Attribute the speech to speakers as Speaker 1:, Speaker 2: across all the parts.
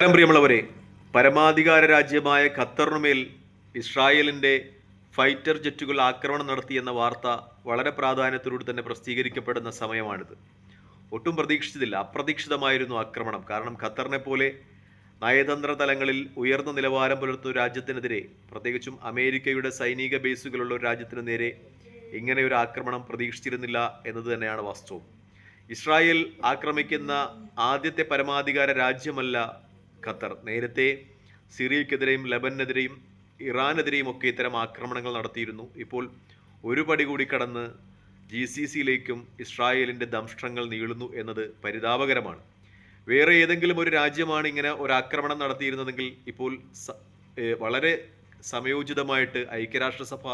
Speaker 1: നമസ്കാരം പ്രിയമുള്ളവരെ പരമാധികാര രാജ്യമായ ഖത്തറിനുമേൽ ഇസ്രായേലിന്റെ ഫൈറ്റർ ജെറ്റുകൾ ആക്രമണം നടത്തി എന്ന വാർത്ത വളരെ പ്രാധാന്യത്തിലൂടെ തന്നെ പ്രസിദ്ധീകരിക്കപ്പെടുന്ന സമയമാണിത്. ഒട്ടും പ്രതീക്ഷിച്ചതില്ല അപ്രതീക്ഷിതമായിരുന്നു ആക്രമണം. കാരണം ഖത്തറിനെ പോലെ നയതന്ത്ര തലങ്ങളിൽ ഉയർന്ന നിലവാരം പുലർത്തുന്ന രാജ്യത്തിനെതിരെ പ്രത്യേകിച്ചും അമേരിക്കയുടെ സൈനിക ബേസുകളുള്ള ഒരു രാജ്യത്തിന് നേരെ ഇങ്ങനെ ഒരു ആക്രമണം പ്രതീക്ഷിച്ചിരുന്നില്ല എന്നത് തന്നെയാണ് വാസ്തവം. ഇസ്രായേൽ ആക്രമിക്കുന്ന ആദ്യത്തെ പരമാധികാര രാജ്യമല്ല ഖത്തർ. നേരത്തെ സിറിയക്കെതിരെയും ലബനെതിരെയും ഇറാനെതിരെയും ഒക്കെ ഇത്തരം ആക്രമണങ്ങൾ നടത്തിയിരുന്നു. ഇപ്പോൾ ഒരു പടി കൂടി കടന്ന് ജി സി സിയിലേക്കും ഇസ്രായേലിന്റെ ദംഷ്ടങ്ങൾ നീളുന്നു എന്നത് പരിതാപകരമാണ്. വേറെ ഏതെങ്കിലും ഒരു രാജ്യമാണ് ഇങ്ങനെ ഒരു ആക്രമണം നടത്തിയിരുന്നതെങ്കിൽ ഇപ്പോൾ വളരെ സമയോചിതമായിട്ട് ഐക്യരാഷ്ട്രസഭ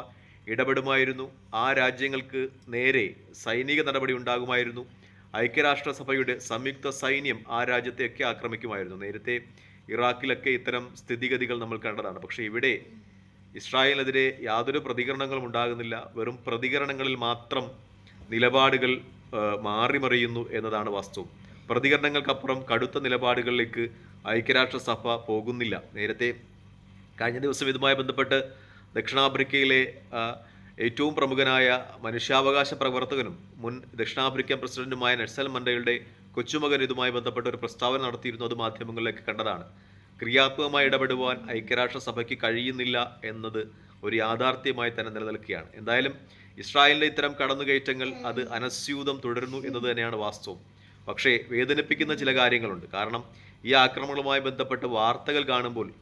Speaker 1: ഇടപെടുമായിരുന്നു. ആ രാജ്യങ്ങൾക്ക് നേരെ സൈനിക നടപടി ഉണ്ടാകുമായിരുന്നു. ഐക്യരാഷ്ട്രസഭയുടെ സംയുക്ത സൈന്യം ആ രാജ്യത്തെയൊക്കെ ആക്രമിക്കുമായിരുന്നു. നേരത്തെ ഇറാഖിലൊക്കെ ഇത്തരം സ്ഥിതിഗതികൾ നമ്മൾ കണ്ടതാണ്. പക്ഷേ ഇവിടെ ഇസ്രായേലിനെതിരെ യാതൊരു പ്രതികരണങ്ങളും ഉണ്ടാകുന്നില്ല. വെറും പ്രതികരണങ്ങളിൽ മാത്രം നിലപാടുകൾ മാറിമറിയുന്നു എന്നതാണ് വാസ്തവം പ്രതികരണങ്ങൾക്കപ്പുറം കടുത്ത നിലപാടുകളിലേക്ക് ഐക്യരാഷ്ട്രസഭ പോകുന്നില്ല. നേരത്തെ കഴിഞ്ഞ ദിവസം ഇതുമായി ബന്ധപ്പെട്ട് ദക്ഷിണാഫ്രിക്കയിലെ ഏറ്റവും പ്രമുഖനായ മനുഷ്യാവകാശ പ്രവർത്തകനും മുൻ ദക്ഷിണാഫ്രിക്കൻ പ്രസിഡന്റുമായ നെൽസൺ മണ്ടയുടെ കൊച്ചുമകൻ ഇതുമായി ബന്ധപ്പെട്ട ഒരു പ്രസ്താവന നടത്തിയിരുന്നു അത് മാധ്യമങ്ങളിലേക്ക് കണ്ടതാണ്. ക്രിയാത്മകമായി ഇടപെടുവാൻ ഐക്യരാഷ്ട്രസഭയ്ക്ക് കഴിയുന്നില്ല എന്നത് ഒരു യാഥാർത്ഥ്യമായി തന്നെ നിലനിൽക്കുകയാണ്. എന്തായാലും ഇസ്രായേലിന്റെ ഇത്തരം കടന്നുകയറ്റങ്ങൾ അത് അനസ്യൂതം തുടരുന്നു എന്നത് തന്നെയാണ് വാസ്തവം. പക്ഷേ വേദനിപ്പിക്കുന്ന ചില കാര്യങ്ങളുണ്ട്. കാരണം ഈ ആക്രമണങ്ങളുമായി ബന്ധപ്പെട്ട് വാർത്തകൾ കാണുമ്പോൾ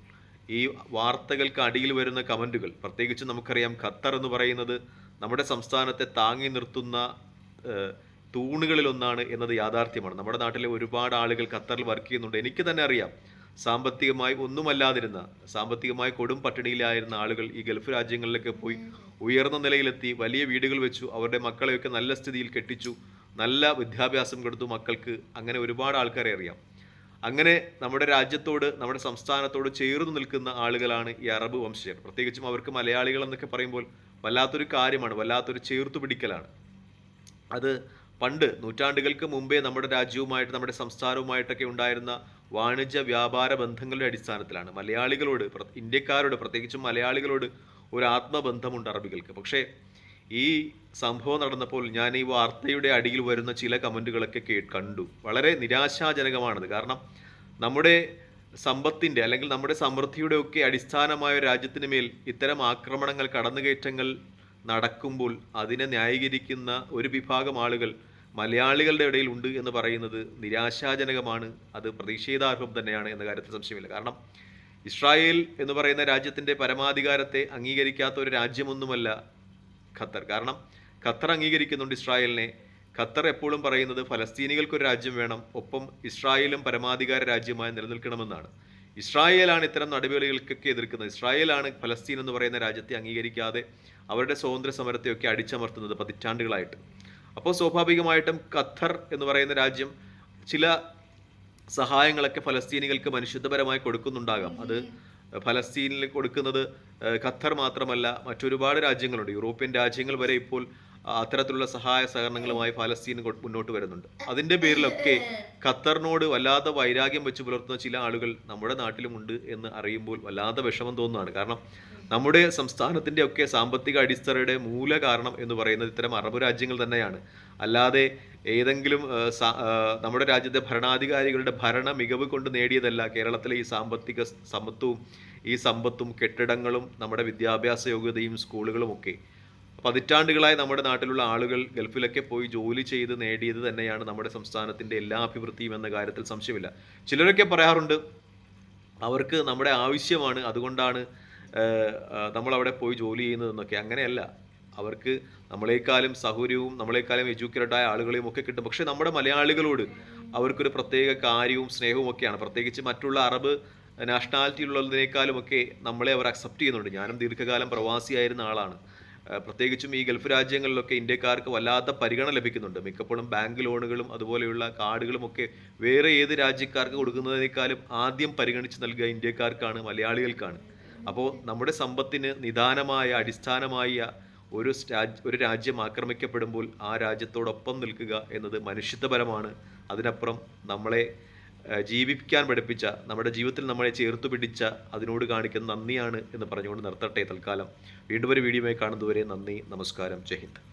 Speaker 1: ഈ വാർത്തകൾക്ക് അടിയിൽ വരുന്ന കമന്റുകൾ പ്രത്യേകിച്ച് നമുക്കറിയാം ഖത്തർ എന്ന് പറയുന്നത് നമ്മുടെ സംസ്ഥാനത്തെ താങ്ങി നിർത്തുന്ന തൂണുകളിലൊന്നാണ് എന്നത് യാഥാർത്ഥ്യമാണ്. നമ്മുടെ നാട്ടിലെ ഒരുപാട് ആളുകൾ ഖത്തറിൽ വർക്ക് ചെയ്യുന്നുണ്ട്. എനിക്ക് തന്നെ അറിയാം. സാമ്പത്തികമായി ഒന്നുമല്ലാതിരുന്ന സാമ്പത്തികമായി കൊടും പട്ടിണിയിലായിരുന്ന ആളുകൾ ഈ ഗൾഫ് രാജ്യങ്ങളിലൊക്കെ പോയി ഉയർന്ന നിലയിലെത്തി വലിയ വീടുകൾ വെച്ചു. അവരുടെ മക്കളെയൊക്കെ നല്ല സ്ഥിതിയിൽ കെട്ടിച്ചു. നല്ല വിദ്യാഭ്യാസം കൊടുത്തു മക്കൾക്ക്. അങ്ങനെ ഒരുപാട് ആൾക്കാരെ അറിയാം. അങ്ങനെ നമ്മുടെ രാജ്യത്തോട് നമ്മുടെ സംസ്ഥാനത്തോട് ചേർന്ന് നിൽക്കുന്ന ആളുകളാണ് ഈ അറബ് വംശജർ. പ്രത്യേകിച്ചും അവർക്ക് മലയാളികൾ എന്നൊക്കെ പറയുമ്പോൾ വല്ലാത്തൊരു കാര്യമാണ് വല്ലാത്തൊരു ചേർത്തു പിടിക്കലാണ്. അത് പണ്ട് നൂറ്റാണ്ടുകൾക്ക് മുമ്പേ നമ്മുടെ രാജ്യവുമായിട്ട് നമ്മുടെ സംസ്ഥാനവുമായിട്ടൊക്കെ ഉണ്ടായിരുന്ന വാണിജ്യ വ്യാപാര ബന്ധങ്ങളുടെ അടിസ്ഥാനത്തിലാണ്. മലയാളികളോട് ഇന്ത്യക്കാരോട് പ്രത്യേകിച്ചും മലയാളികളോട് ഒരു ആത്മബന്ധമുണ്ട് അറബികൾക്ക്. പക്ഷേ ഈ സംഭവം നടന്നപ്പോൾ ഞാൻ ഈ വാർത്തയുടെ അടിയിൽ വരുന്ന ചില കമന്റുകളൊക്കെ കേ കണ്ടു. വളരെ നിരാശാജനകമാണത്. കാരണം നമ്മുടെ സമ്പത്തിന്റെ അല്ലെങ്കിൽ നമ്മുടെ സമൃദ്ധിയുടെ ഒക്കെ അടിസ്ഥാനമായ രാജ്യത്തിന് മേൽ ഇത്തരം ആക്രമണങ്ങൾ കടന്നുകയറ്റങ്ങൾ നടക്കുമ്പോൾ അതിനെ ന്യായീകരിക്കുന്ന ഒരു വിഭാഗം ആളുകൾ മലയാളികളുടെ ഇടയിൽ ഉണ്ട് എന്ന് പറയുന്നത് നിരാശാജനകമാണ്. അത് പ്രതിഷേധാർഹം തന്നെയാണ് എന്ന കാര്യത്തിൽ സംശയമില്ല. കാരണം ഇസ്രായേൽ എന്ന് പറയുന്ന രാജ്യത്തിന്റെ പരമാധികാരത്തെ അംഗീകരിക്കാത്ത ഒരു രാജ്യമൊന്നുമല്ല ഖത്തർ. കാരണം ഖത്തർ അംഗീകരിക്കുന്നുണ്ട് ഇസ്രായേലിനെ. ഖത്തർ എപ്പോഴും പറയുന്നത് ഫലസ്തീനികൾക്കൊരു രാജ്യം വേണം ഒപ്പം ഇസ്രായേലും പരമാധികാര രാജ്യമായി നിലനിൽക്കണമെന്നാണ്. ഇസ്രായേലാണ് ഇത്തരം നടപടികൾക്കൊക്കെ എതിർക്കുന്നത്. ഇസ്രായേലാണ് ഫലസ്തീൻ എന്ന് പറയുന്ന രാജ്യത്തെ അംഗീകരിക്കാതെ അവരുടെ സ്വാതന്ത്ര്യ സമരത്തെയൊക്കെ അടിച്ചമർത്തുന്നത് പതിറ്റാണ്ടുകളായിട്ട്. അപ്പോൾ സ്വാഭാവികമായിട്ടും ഖത്തർ എന്ന് പറയുന്ന രാജ്യം ചില സഹായങ്ങളൊക്കെ ഫലസ്തീനികൾക്ക് മനുഷ്യത്വപരമായി കൊടുക്കുന്നുണ്ടാകാം. അത് ഫലസ്തീനിൽ കൊടുക്കുന്നത് ഖത്തർ മാത്രമല്ല മറ്റൊരുപാട് രാജ്യങ്ങളുണ്ട്. യൂറോപ്യൻ രാജ്യങ്ങൾ വരെ ഇപ്പോൾ അത്തരത്തിലുള്ള സഹായ സഹകരണങ്ങളുമായി ഫലസ്തീൻ മുന്നോട്ട് വരുന്നുണ്ട്. അതിന്റെ പേരിലൊക്കെ ഖത്തറിനോട് വല്ലാത്ത വൈരാഗ്യം വെച്ച് പുലർത്തുന്ന ചില ആളുകൾ നമ്മുടെ നാട്ടിലുമുണ്ട് എന്ന് അറിയുമ്പോൾ വല്ലാത്ത വിഷമം തോന്നുന്നതാണ്. കാരണം നമ്മുടെ സംസ്ഥാനത്തിന്റെ ഒക്കെ സാമ്പത്തിക അടിത്തറയുടെ മൂല കാരണം എന്ന് പറയുന്നത് ഇത്തരം അറബ് രാജ്യങ്ങൾ തന്നെയാണ്. അല്ലാതെ ഏതെങ്കിലും നമ്മുടെ രാജ്യത്തെ ഭരണാധികാരികളുടെ ഭരണ മികവ് കൊണ്ട് നേടിയതല്ല കേരളത്തിലെ ഈ സാമ്പത്തിക സമത്വവും ഈ സമ്പത്തും കെട്ടിടങ്ങളും നമ്മുടെ വിദ്യാഭ്യാസ യോഗ്യതയും സ്കൂളുകളും ഒക്കെ. പതിറ്റാണ്ടുകളായി നമ്മുടെ നാട്ടിലുള്ള ആളുകൾ ഗൾഫിലൊക്കെ പോയി ജോലി ചെയ്ത് നേടിയത് തന്നെയാണ് നമ്മുടെ സംസ്ഥാനത്തിന്റെ എല്ലാ അഭിവൃദ്ധിയും എന്ന കാര്യത്തിൽ സംശയമില്ല. ചിലരൊക്കെ പറയാറുണ്ട് അവർക്ക് നമ്മുടെ ആവശ്യമാണ് അതുകൊണ്ടാണ് നമ്മൾ അവിടെ പോയി ജോലി ചെയ്യുന്നതെന്നൊക്കെ. അങ്ങനെയല്ല. അവർക്ക് നമ്മളെക്കാളും സൗകര്യവും നമ്മളെക്കാളും എഡ്യൂക്കേറ്റഡായ ആളുകളെയും ഒക്കെ കിട്ടും. പക്ഷേ നമ്മുടെ മലയാളികളോട് അവർക്കൊരു പ്രത്യേക കാര്യവും സ്നേഹവും ഒക്കെയാണ്. പ്രത്യേകിച്ച് മറ്റുള്ള അറബ് നാഷണാലിറ്റിയിലുള്ളതിനേക്കാളും ഒക്കെ നമ്മളെ അവർ അക്സെപ്റ്റ് ചെയ്യുന്നുണ്ട്. ഞാനും ദീർഘകാലം പ്രവാസിയായിരുന്ന ആളാണ്. പ്രത്യേകിച്ചും ഈ ഗൾഫ് രാജ്യങ്ങളിലൊക്കെ ഇന്ത്യക്കാർക്ക് വല്ലാത്ത പരിഗണന ലഭിക്കുന്നുണ്ട്. മിക്കപ്പോഴും ബാങ്ക് ലോണുകളും അതുപോലെയുള്ള കാർഡുകളും ഒക്കെ വേറെ ഏത് രാജ്യക്കാർക്ക് കൊടുക്കുന്നതിനേക്കാളും ആദ്യം പരിഗണിച്ച് നൽകുക ഇന്ത്യക്കാർക്കാണ് മലയാളികൾക്കാണ്. അപ്പോൾ നമ്മുടെ സമ്പത്തിന് നിദാനമായ അടിസ്ഥാനമായ ഒരു ഒരു രാജ്യം ആക്രമിക്കപ്പെടുമ്പോൾ ആ രാജ്യത്തോടൊപ്പം നിൽക്കുക എന്നത് മനുഷ്യത്വപരമാണ്. അതിനപ്പുറം നമ്മളെ ജീവിക്കാൻ പഠിപ്പിച്ച നമ്മുടെ ജീവിതത്തിൽ നമ്മളെ ചേർത്ത് പിടിച്ച അതിനോട് കാണിക്കുന്ന നന്ദിയാണ് എന്ന് പറഞ്ഞുകൊണ്ട് നിർത്തട്ടെ തൽക്കാലം. വീണ്ടും ഒരു വീഡിയോയുമായി കാണുന്നതുവരെ നന്ദി നമസ്കാരം ജയ് ഹിന്ദ്.